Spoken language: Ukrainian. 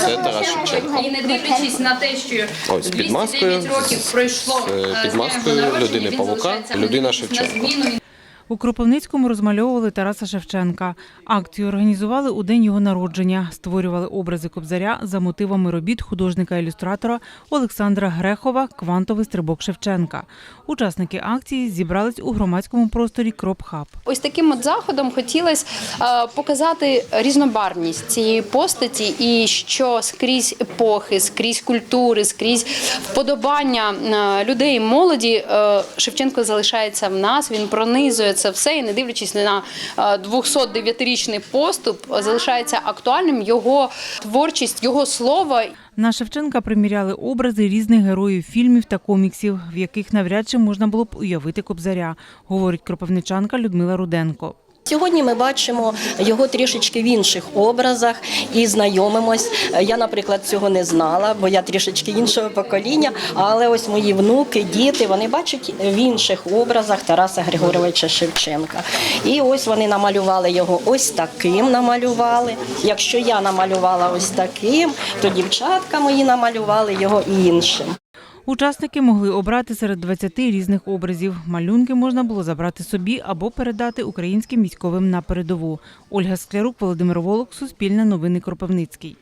Це Тарас Шевченко. І не дивлячись на те, що Ось, під маскою, 209 років пройшло з, е, під маскою людини він павука, людина на Шевченко. зміну У Кропивницькому розмальовували Тараса Шевченка. Акцію організували у день його народження. Створювали образи Кобзаря за мотивами робіт художника-ілюстратора Олександра Грехова Квантовий стрибок Шевченка. Учасники акції зібрались у громадському просторі Кропхаб. Ось таким от заходом хотілося е, показати різнобарвність цієї постаті, і що скрізь епохи, скрізь культури, скрізь вподобання е, людей молоді е, Шевченко залишається в нас. Він пронизує це все і, не дивлячись на е, 209-річний поступ, залишається актуальним його творчість, його слово. На Шевченка приміряли образи різних героїв фільмів та коміксів, в яких навряд чи можна було б уявити Кобзаря, говорить кропивничанка Людмила Руденко. Сьогодні ми бачимо його трішечки в інших образах і знайомимось. Я, наприклад, цього не знала, бо я трішечки іншого покоління. Але ось мої внуки, діти, вони бачать в інших образах Тараса Григоровича Шевченка. І ось вони намалювали його ось таким. Намалювали. Якщо я намалювала ось таким, то дівчатка мої намалювали його іншим. Учасники могли обрати серед 20 різних образів. Малюнки можна було забрати собі або передати українським військовим на передову. Ольга Склярук, Володимир Волок, Суспільне новини Кропивницький.